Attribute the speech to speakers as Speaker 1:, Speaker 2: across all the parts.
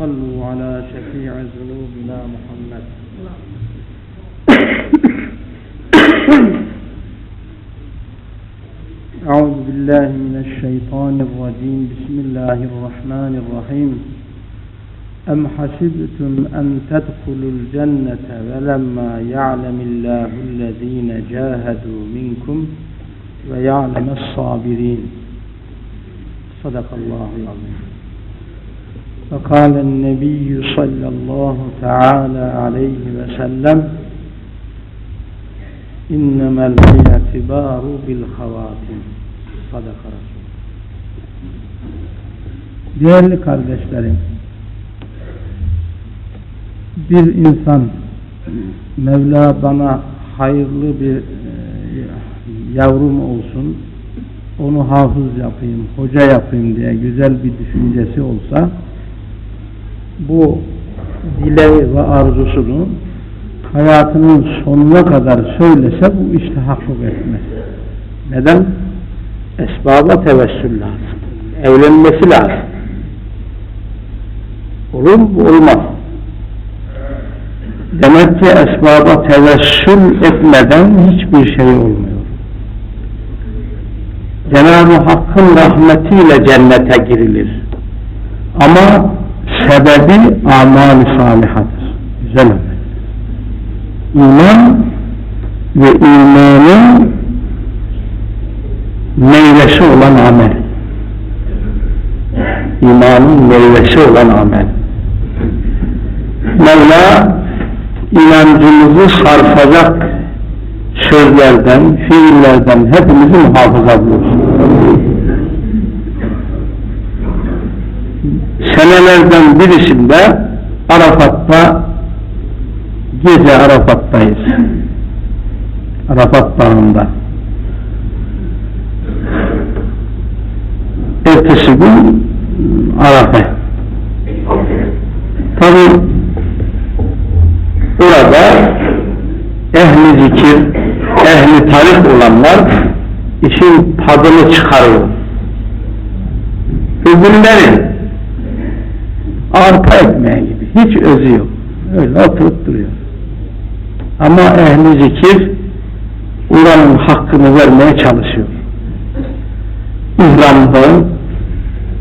Speaker 1: صلوا على شفيع ذنوبنا محمد. أعوذ بالله من الشيطان الرجيم. بسم الله الرحمن الرحيم. أم حسبتم أن تدخلوا الجنة ولما يعلم الله الذين جاهدوا منكم ويعلم الصابرين؟ صدق الله العظيم. فقال النبي صلى الله تعالى عليه وسلم إنما الاعتبار بالخواتم صدق رسول Değerli kardeşlerim, bir insan Mevla bana hayırlı bir e, yavrum olsun, onu hafız yapayım, hoca yapayım diye güzel bir düşüncesi olsa bu dileği ve arzusunu hayatının sonuna kadar söylese bu işte hakkı etmez. Neden? Esbaba tevessül lazım. Evlenmesi lazım. Olur mu? Olmaz. Demek ki esbaba tevessül etmeden hiçbir şey olmuyor. Cenab-ı Hakk'ın rahmetiyle cennete girilir. Ama sebebi amal-i salihadır. Güzel. İman ve imanın meyvesi olan amel. İmanın meyvesi olan amel. Mevla inancımızı sarfacak sözlerden, fiillerden hepimizi muhafaza buyursun. Senelerden birisinde Arafat'ta gece Arafat'tayız. Arafat Dağı'nda. Ertesi gün Arafa. Tabi orada ehli zikir, ehli tarif olanlar işin tadını çıkarıyor. Bugünlerin arpa ekmeği gibi hiç özü yok. Öyle oturup duruyor. Ama ehli zikir oranın hakkını vermeye çalışıyor. İhramda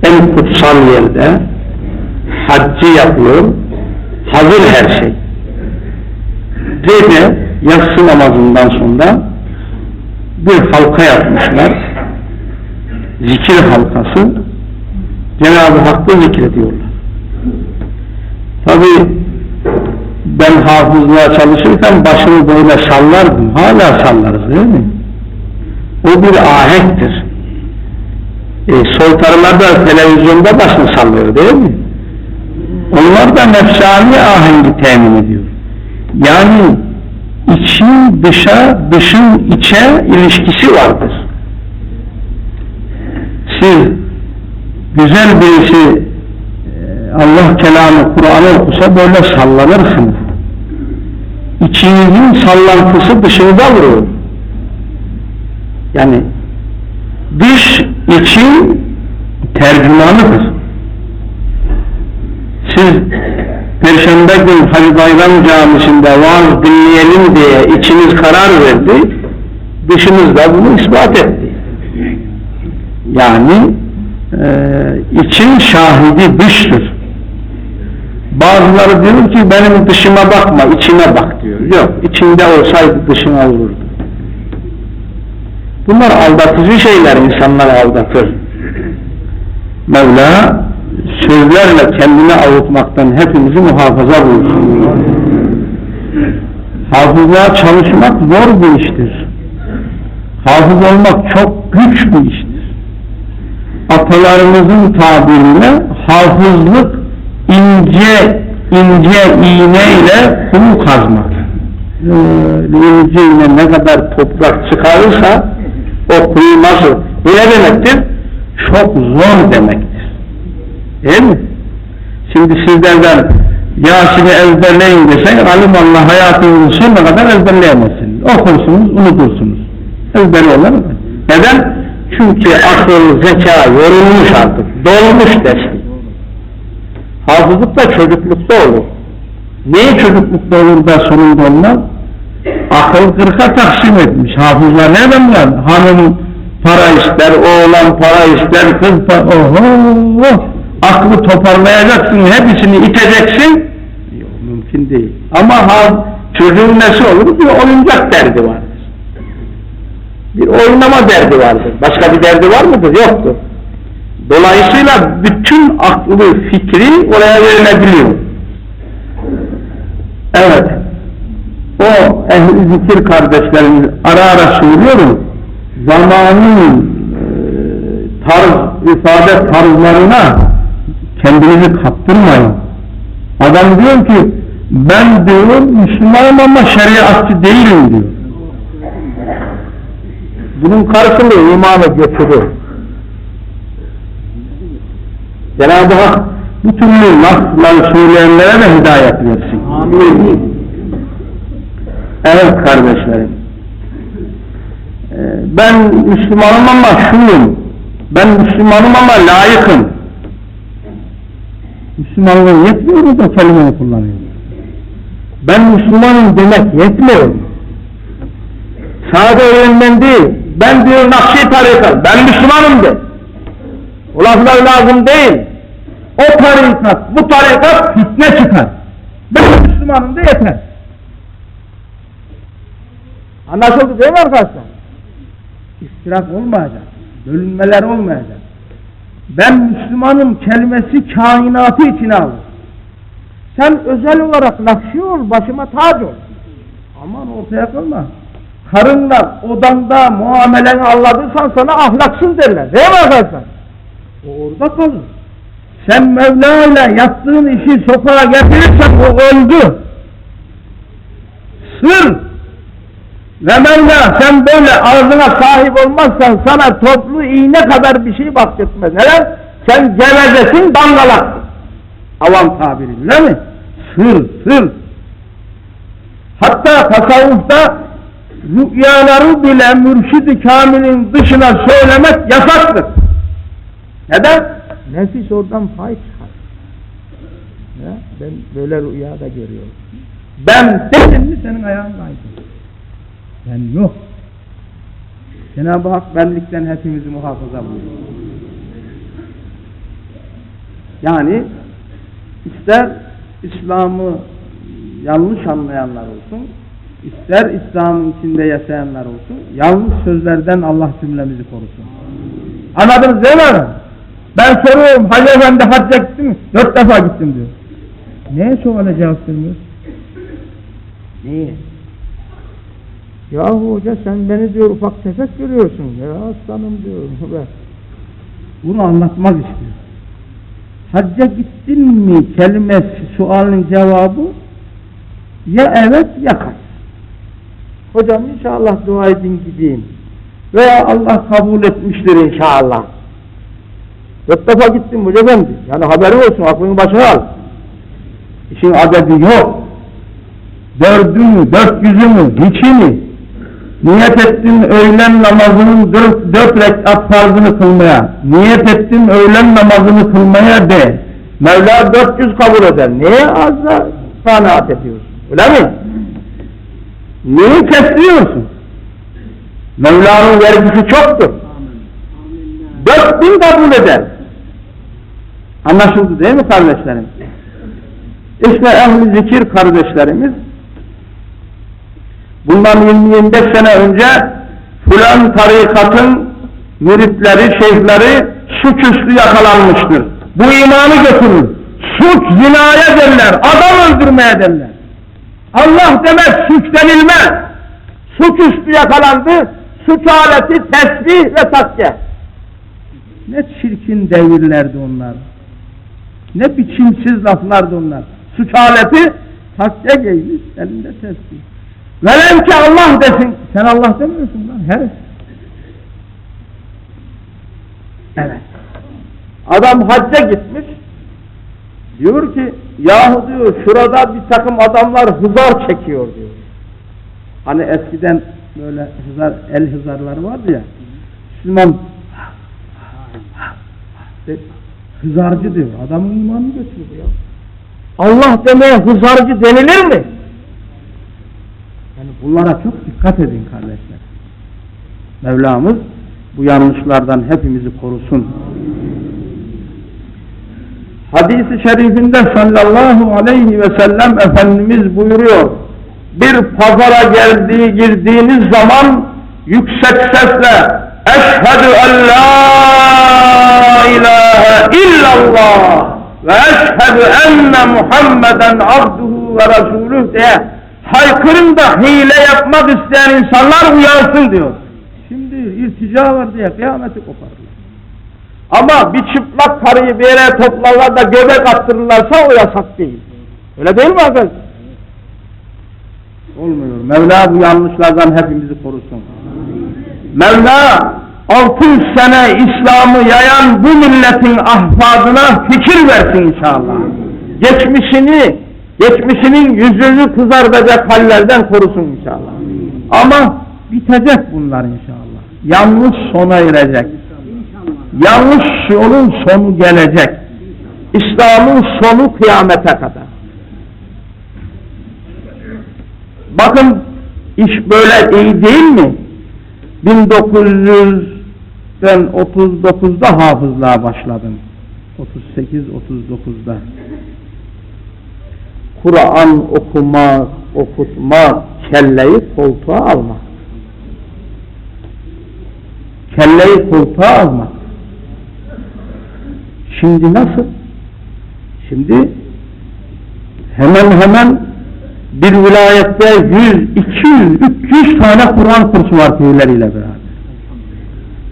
Speaker 1: en kutsal yerde haccı yapılıyor. Hazır her şey. Gece yatsı namazından sonra bir halka yapmışlar. Zikir halkası. Cenab-ı Hakk'ı zikrediyorlar. Tabi ben hafızlığa çalışırken başımı böyle sallardım. Hala sallarız değil mi? O bir ahenktir. E, soytarılar da televizyonda başını sallıyor değil mi? Onlar da nefsani ahengi temin ediyor. Yani için dışa, dışın içe ilişkisi vardır. Siz güzel birisi Allah kelamı Kur'an'ı okusa böyle sallanırsınız. İçinizin sallantısı dışınıza vuruyor. Yani dış için tercümanıdır. Siz Perşembe gün Hacı Bayram Camisi'nde vaaz dinleyelim diye içiniz karar verdi, dışınız da bunu ispat etti. Yani e, için şahidi dıştır. Bazıları diyor ki benim dışıma bakma, içime bak diyor. Yok, içinde olsaydı dışına olurdu. Bunlar aldatıcı şeyler, insanları aldatır. Mevla sözlerle kendini avutmaktan hepimizi muhafaza buyursun. Hafızlığa çalışmak zor bir iştir. Hafız olmak çok güç bir iştir. Atalarımızın tabiriyle hafızlık ince ince iğneyle kum kazmak. Böyle ince iğne ne kadar toprak çıkarırsa o kuyu nasıl? Ne demektir? Çok zor demektir. Değil mi? Şimdi sizlerden Yasin'i ezberleyin desen alim Allah hayatınızın sonuna kadar ezberleyemezsiniz. Okursunuz, unutursunuz. Ezber olur mu? Neden? Çünkü akıl, zeka yorulmuş artık. Dolmuş desin. Hafızlık da çocuklukta olur. Niye çocuklukta olur da sonunda olmaz? Akıl kırka taksim etmiş. Hafızlar ne adamlar? Hanım para ister, oğlan para ister, kız para... Oho! Aklı toparlayacaksın, hepsini iteceksin. Yok, mümkün değil. Ama ha, çocuğun nesi olur? Bir oyuncak derdi vardır. Bir oynama derdi vardır. Başka bir derdi var mıdır? Yoktur. Dolayısıyla bütün aklı, fikri oraya verilebiliyor. Evet. O ehli zikir kardeşlerimiz ara ara söylüyorum. Zamanın e, tarz, ifade tarzlarına kendinizi kaptırmayın. Adam diyor ki ben diyor Müslümanım ama şeriatçı değilim diyor. Bunun karşılığı imanı götürür. Cenab-ı Hak bu türlü laflar söyleyenlere de hidayet versin. Amin. Evet kardeşlerim. Ee, Ben Müslümanım ama şuyum. Ben Müslümanım ama layıkım. Müslümanlığı yetmiyor mu da kelimeyi kullanıyor? Ben Müslümanım demek yetmiyor. Sade öğrenmen değil. Ben diyor Nakşi tarikat. Ben Müslümanım de. O laflar lazım değil. O tarikat, bu tarikat fitne çıkar. Ben Müslümanım da yeter. Anlaşıldı değil mi arkadaşlar? İstiraf olmayacak. Bölünmeler olmayacak. Ben Müslümanım kelimesi kainatı içine alır. Sen özel olarak nakşi ol, başıma tac ol. Aman ortaya kalma. Karınla, odanda muameleni anladıysan sana ahlaksız derler. Değil mi arkadaşlar? Orada kalır. Sen Mevla ile yaptığın işi sokağa getirirsen o öldü. Sır ve Mevla sen böyle ağzına sahip olmazsan sana toplu iğne kadar bir şey bahsetmez. Neden? Sen gevezesin, dangalaksın. Avam tabiriyle mi? Sır, sır. Hatta tasavvufta rüyaları bile mürşid-i kamilin dışına söylemek yasaktır. Neden? Nefis oradan pay çıkar. Ya, ben böyle rüyada görüyorum. Ben dedim mi senin ayağın kaydı. Ben yok. Cenab-ı Hak benlikten hepimizi muhafaza buyuruyor. Yani ister İslam'ı yanlış anlayanlar olsun, ister İslam'ın içinde yaşayanlar olsun, yanlış sözlerden Allah cümlemizi korusun. Anladınız değil mi? Ben soruyorum, Hacı Efendi hacca gitti mi? Dört defa gittim diyor. Neye suale cevap vermiyor? Niye? Yahu hoca sen beni diyor ufak tefek görüyorsun. Ya aslanım diyor. Bunu anlatmak istiyor. Hacca gittin mi kelimesi sualın cevabı ya evet ya hayır. Hocam inşallah dua edin gideyim. Veya Allah kabul etmiştir inşallah. Dört defa gittim hoca efendi. Yani haberi olsun aklını başına al. İşin adedi yok. Dördü mü, dört yüzü mü, hiçi mi? Niyet ettin öğlen namazının dört, dört rekat farzını kılmaya. Niyet ettin öğlen namazını kılmaya de. Mevla 400 kabul eder. Niye az da kanaat ediyorsun? Öyle mi? Niye kestiriyorsun? Mevla'nın vergisi çoktur. 4000 kabul eder. Anlaşıldı değil mi kardeşlerim? İşte ehli zikir kardeşlerimiz bundan 20-25 sene önce filan tarikatın müritleri, şeyhleri suçüstü yakalanmıştır. Bu imanı götürür. Suç zinaya derler, adam öldürmeye derler. Allah demez suç denilmez. Suçüstü yakalandı, suç aleti tesbih ve takke. Ne çirkin devirlerdi onlar. Ne biçimsiz laflardı onlar. Suç aleti takke giymiş, elinde tesbih. Velev ki Allah desin. Sen Allah demiyorsun lan herif. Evet. Adam hacca gitmiş. Diyor ki yahu diyor şurada bir takım adamlar hızar çekiyor diyor. Hani eskiden böyle hızar, el hızarları vardı ya. Müslüman Hızarcı diyor. Adamın imanını götürüyor ya. Allah demeye hızarcı denilir mi? Yani bunlara çok dikkat edin kardeşler. Mevlamız bu yanlışlardan hepimizi korusun. Hadis-i şerifinde sallallahu aleyhi ve sellem Efendimiz buyuruyor. Bir pazara geldiği girdiğiniz zaman yüksek sesle Eşhedü en la ilahe illallah ve eşhedü enne Muhammeden abduhu ve resuluh diye haykırın da hile yapmak isteyen insanlar uyansın diyor. Şimdi irtica var diye kıyameti koparırlar. Ama bir çıplak karıyı bir yere toplarlar da göbek attırırlarsa o yasak değil. Öyle değil mi arkadaşlar? Olmuyor. Mevla bu yanlışlardan hepimizi korusun. Mevla 600 sene İslam'ı yayan bu milletin ahfadına fikir versin inşallah. Geçmişini, geçmişinin yüzünü kızartacak hallerden korusun inşallah. Ama bitecek bunlar inşallah. Yanlış sona erecek. Yanlış yolun sonu gelecek. İslam'ın sonu kıyamete kadar. Bakın iş böyle iyi değil mi? 1900'den 39'da hafızlığa başladım. 38-39'da. Kur'an okumak, okutmak, kelleyi koltuğa almak. Kelleyi koltuğa almak. Şimdi nasıl? Şimdi hemen hemen bir vilayette 100, 200, 300 tane Kur'an kursu var köyleriyle beraber.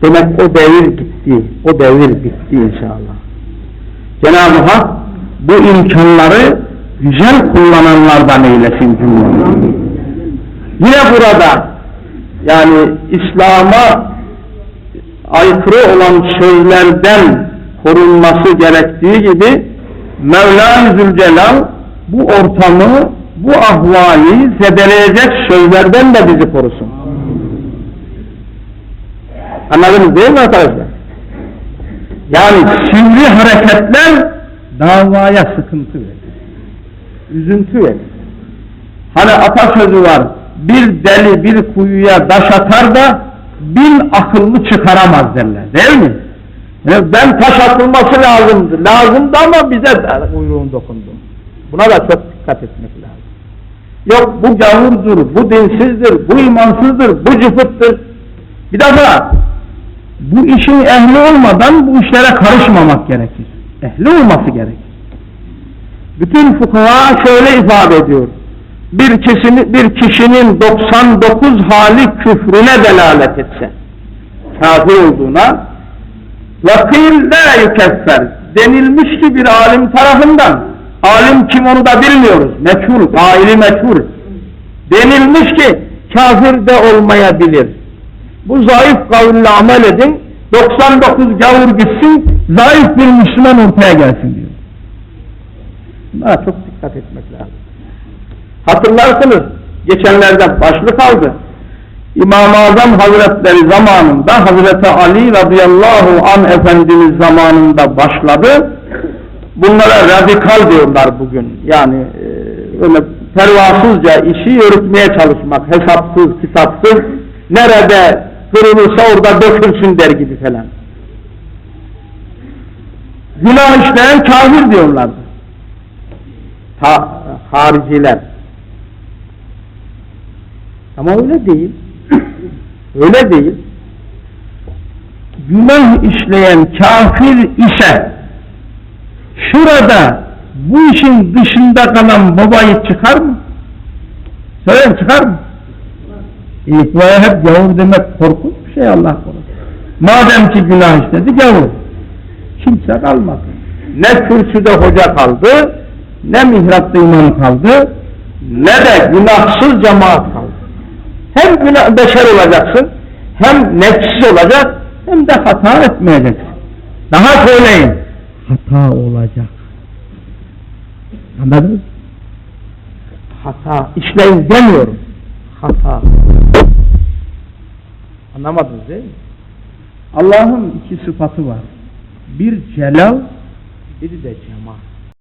Speaker 1: Demek o devir gitti, o devir bitti inşallah. Cenab-ı Hak bu imkanları güzel kullananlardan eylesin cümlemizi. Yine burada yani İslam'a aykırı olan sözlerden korunması gerektiği gibi Mevla-i Zülcelal bu ortamı, bu ahvali zedeleyecek sözlerden de bizi korusun. Anladınız değil mi arkadaşlar? Yani sivri hareketler davaya sıkıntı verir. Üzüntü verir. Hani atasözü var, bir deli bir kuyuya taş atar da bin akıllı çıkaramaz derler. Değil mi? Yani ben taş atılması lazımdı. Lazımdı ama bize kuyruğun dokundu. Buna da çok dikkat etmek lazım. Yok bu gavurdur, bu dinsizdir, bu imansızdır, bu cıfıttır. Bir defa bu işin ehli olmadan bu işlere karışmamak gerekir. Ehli olması gerekir. Bütün fukaha şöyle ifade ediyor. Bir kişinin, bir kişinin 99 hali küfrüne delalet etse, kafir olduğuna vakil la yukeffer denilmiş ki bir alim tarafından alim kim onu da bilmiyoruz. Meçhul, gaili meçhul. Denilmiş ki kafir de olmayabilir. Bu zayıf kaville amel edin. 99 gavur gitsin, zayıf bir Müslüman ortaya gelsin diyor. Buna çok dikkat etmek lazım. Hatırlarsınız, geçenlerde başlık aldı. İmam-ı Azam Hazretleri zamanında Hazreti Ali radıyallahu an Efendimiz zamanında başladı. Bunlara radikal diyorlar bugün. Yani e, öyle pervasızca işi yürütmeye çalışmak, hesapsız, kitapsız, nerede kırılırsa orada dökülsün der gibi falan. Günah işleyen kafir diyorlardı. Ha, hariciler. Ama öyle değil. öyle değil. Günah işleyen kafir ise şurada bu işin dışında kalan babayı çıkar mı? Söyle çıkar mı? İtibaya hep gavur demek korkunç bir şey Allah korusun. Madem ki günah işledi gavur. Kimse kalmadı. Ne kürsüde hoca kaldı, ne mihrapta imam kaldı, ne de günahsız cemaat kaldı. Hem günah beşer olacaksın, hem nefsiz olacak, hem de hata etmeyeceksin. Daha söyleyin. Hata olacak. Anladınız? Hata. işleyin demiyorum. Hata. Anlamadınız değil mi? Allah'ın iki sıfatı var. Bir celal,
Speaker 2: bir de cemaat.